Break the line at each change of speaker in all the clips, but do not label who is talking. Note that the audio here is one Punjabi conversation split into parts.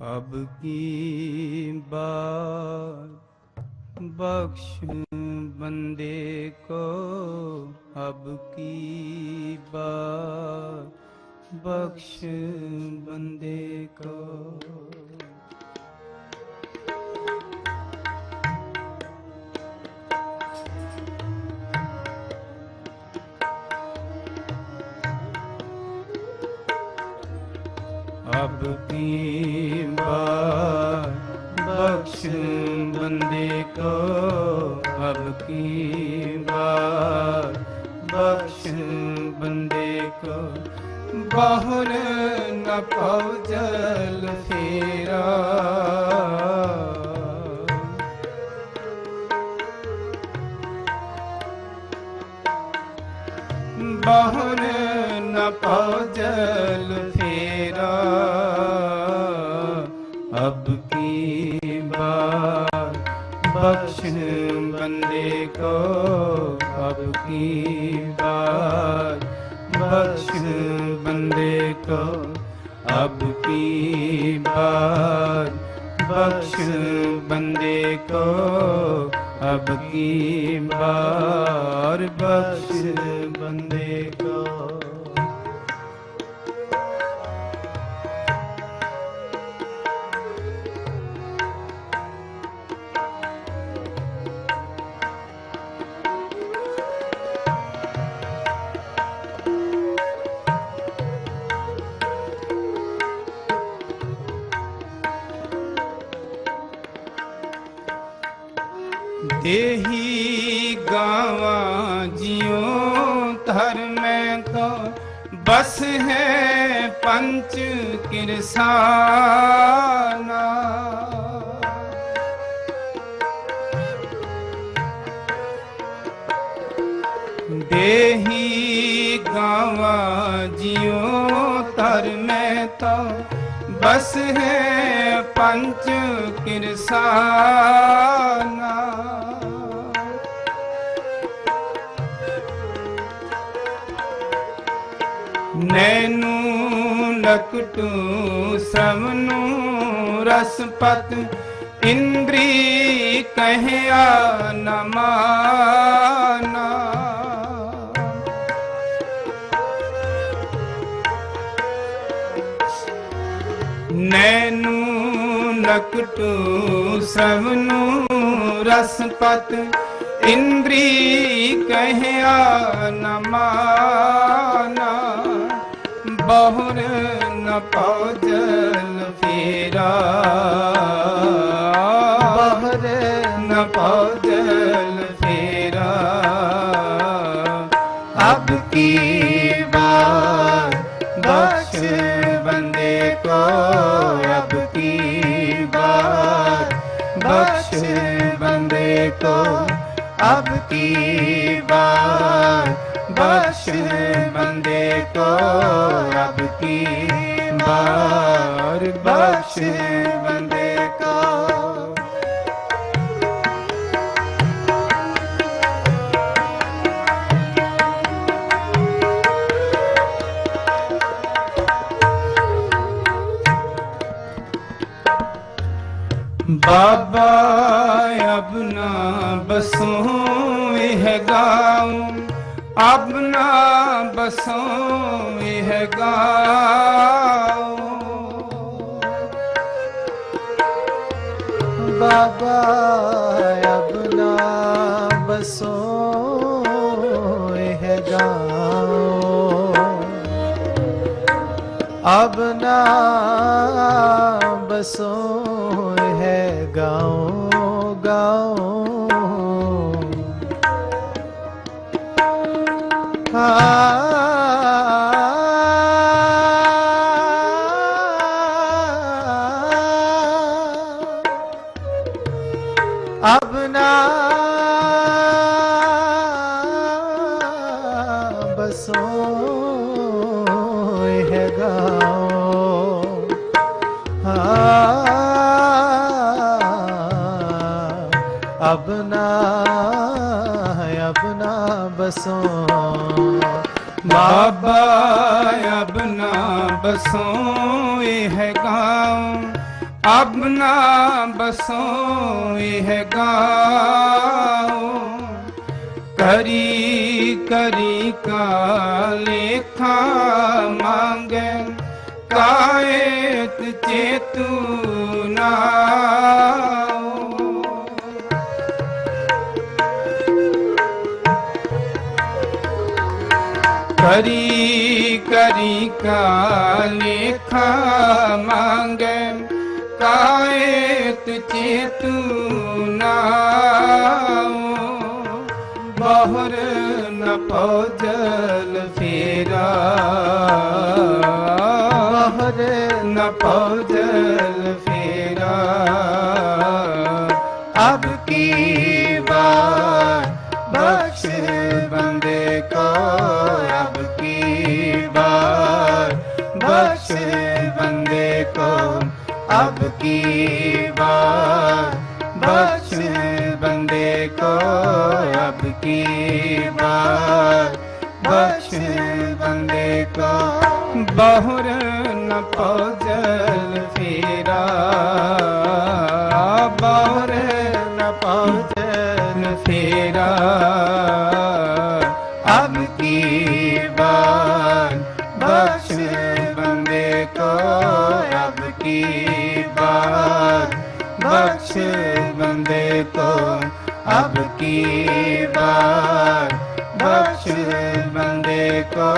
ਅਬ ਕੀ ਬਾਤ ਬਖਸ਼ ਬੰਦੇ ਕੋ ਅਬ ਕੀ ਬਾਤ ਬਖਸ਼ ਬੰਦੇ ਕੋ ਅਬ ਕੀ ਬਖਸ਼ ਬੰਦੇ ਕੋ ਅਬ ਕੀ ਬਖਸ਼ ਬੰਦੇ ਕੋ। ਬਾਹਰ ਨ ਪਉ ਜਲ ਫੇਰਾ। ਬਾਹਰ ਨ ਪਉ ਜਲ ਫੇਰਾ ਅਬ ਕੀ ਬਾਰ ਬਖਸ਼ ਬੰਦੇ ਕੋ ਅਬ ਕੀ ਬਾਰ ਬਖਸ਼ ਬੰਦੇ ਕੋ ਅਬ ਕੀ ਬਾਰ ਬਖਸ਼ ਬੰਦੇ ਕੋ ਅਬ ਕੀ ਬਾਰ ਬਖਸ਼ ਬੰਦੇ ਦੇਹੀ ਗਾਵਾਂ ਜਿਉ ਧਰਮੈ ਕੋ ਬਸ ਹੈ ਪੰਚ ਕਿਰਸਾਨਾ। ਦੇਹੀ ਗਾਵਾਂ ਜਿਉ ਧਰਮੈ ਤੋ ਬਸ ਹੈ ਪੰਚ ਕਿਰਸਾਨਾ। ਨੈਨੂ ਨਕਟੂ ਸਮਨੂ ਰਸਪਤ ਇੰਦਰੀ ਕਹਿਆ ਨ ਨੈਨੂ ਲਕਟੂ ਸਵਨੂ ਰਸਪਤ ਇੰਦਰੀ ਕਹਿਆ ਨ ਬਹੁਰ ਨ ਪਉ ਫੇਰਾ।
ਬਾਹਰ
ਨ ਪਉ ਫੇਰਾ। ਅਬ ਕੀ ਬਾਰ ਬਖਸ਼ ਬੰਦੇ ਕੋ? ਅਬ ਕੀ ਬਾਰ ਬਖਸ਼ ਬੰਦੇ ਕੋ? ਅਬ ਕੀ ਬਾਰ ਬਖਸ਼ ਬੰਦੇ ਕੋ ਅਬ ਕੀ ਬਾਰ ਬਖਸ਼ ਬੰਦੇ ਕੋ। ਬਾਬਾ ਅਬ ਨਾ ਬਸੋਂ ਅਬ ਨਾ ਬਸੋਂ ਇਹ ਗਾਉਂ।
ਬਾਬਾ ਅਬਨਾ ਬਸੋ ਇਹ ਗਾਓ ਅਬਨਾ ਬਸੋ ਇਹ ਗਾਓ ਗਾਓ ਅਬਨਾ ਬਸੋ ਇਹ ਗਾਓ। ਅਬਨਾ ਅਬਨਾ ਬਸੋ
ਅਬ ਨਾ ਬਸੋਂ ਇਹ ਗਾਉਂ ਅਬ ਨਾ ਬਸੋਂ ਇਹ ਗਾਉ। ਕਰੀ ਕਰੀ ਕਾ ਲੇਖਾ ਮੰਗੇ, ਕਾਇਤ ਚੇਤੂ ਨਾ। ਕਰੀ ਕਰੀ ਕਾ ਲੇਖਾ ਮੰਗੇ ਕਾਇਤ ਚੇਤੂ ਨਾਉ ਬਹੁਰ ਨ ਪਉਜਲ ਫੇਰਾ।
ਬਾਹਰ
ਨ ਪਉਜਲ ਬਖਸ਼ ਬੰਦੇ ਕੋ, ਅਬ ਕੀ ਬਾਰ ਬਖਸ਼ ਬੰਦੇ ਕੋ, ਅਬ ਕੀ ਬਾਰ ਬਖਸ਼ ਬੰਦੇ ਕੋ, ਬਹੁਰ ਨ ਪਉਜਲ ਫੇਰਾ। ਬਹੁਰ ਨ ਪਉਜਲ ਬਖਸ਼ ਬੰਦੇ ਕੋ ਅਬ ਕੀ ਬਾਰ ਬਖਸ਼ ਬੰਦੇ ਕੋ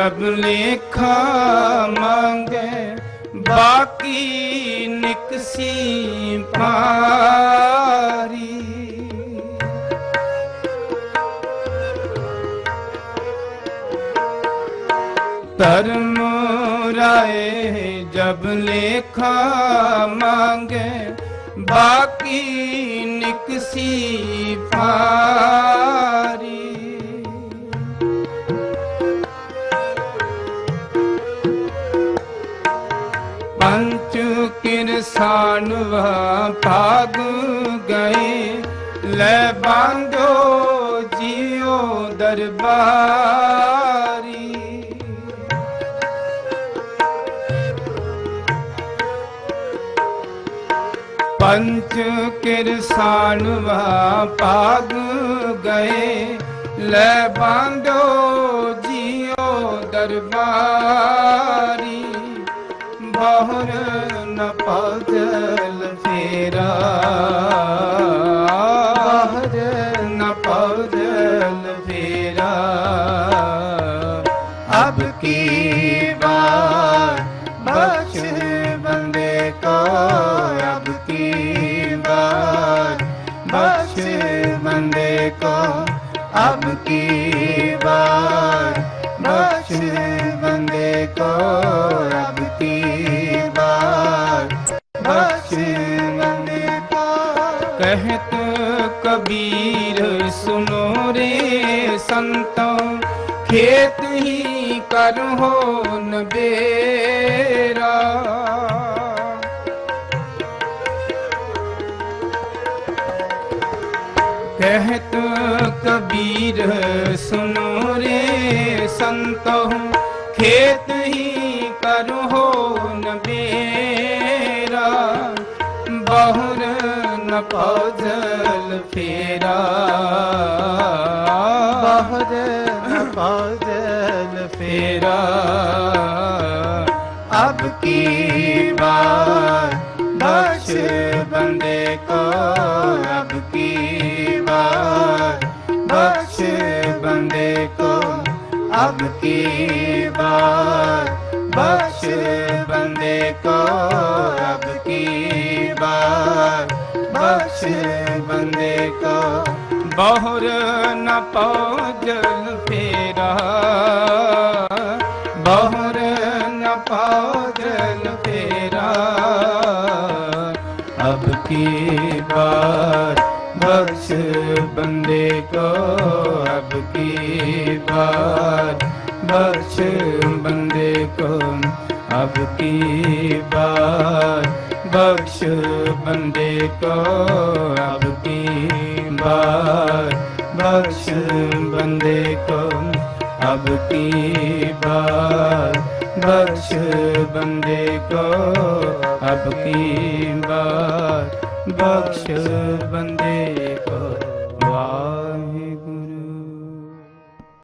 ਜਬ ਲੇਖਾ ਮੰਗੇ ਬਾਕੀ ਨਿਕਸੀ ਪਾਰੀ। ਧਰਮ ਰਾਏ ਜਬ ਲੇਖਾ ਮੰਗੇ ਬਾਕੀ ਨਿਕਸੀ ਪਾਰੀ। ਕਿਰਸਾਨਵਾ ਭਾਗ ਗਏ। ਲੈ ਬਾਂਧੋ ਜੀਓ ਦਰਬਾਰੀ। ਪੰਚ ਕਿਰਸਾਨਵਾ ਭਾਗ ਗਏ। ਲੈ ਬਾਂਧੋ ਜੀਓ ਦਰਬਾਰੀ। ਬਾਹਰ ਨ ਪਜਲ ਫੇਰਾ।
ਸੰਤ
ਖੇਤ ਹੀ ਕਰ ਹੋ ਨਬੇਰਾ ਕਹਿਤ ਕਬੀਰ ਭਉ ਜਲ ਫੇਰਾ। ਭਉ ਜਲ ਫੇਰਾ। ਅਬ ਕੀ ਬਾਤ ਬਖਸ਼ ਬੰਦੇ ਕੋ? ਅਬ ਕੀ ਬਾਤ ਬਖਸ਼ ਬੰਦੇ ਕੋ? ਅਬ ਕੀ ਬਾਤ ਬਖਸ਼ ਬੰਦੇ ਕੋ? ਅਬ ਕੀ ਬਖਸ਼ੇ ਬੰਦੇ ਕੋ,
ਬਹੁਰ ਨ
ਪਉਜਲ ਫੇਰਾ ਬਹੁਰ ਨ ਪਉਜਲ ਫੇਰਾ ਅਬ ਕੀ ਬਾਤ ਬਖਸ਼ ਬੰਦੇ ਕੋ, ਅਬ ਕੀ ਬਾਤ ਬਖਸ਼ ਬੰਦੇ ਕੋ। ਅਬ ਕੀ ਬਾਤ ਬਖਸ਼ ਬੰਦੇ ਕੋ ਅਬ ਕੀ ਬਾਰ ਬਖਸ਼ ਬੰਦੇ ਕੋ ਅਬ ਕੀ ਬਾਰ ਬਖਸ਼ ਬੰਦੇ ਕੋ ਅਬ ਕੀ ਬਾਰ ਬਖਸ਼ ਬੰਦੇ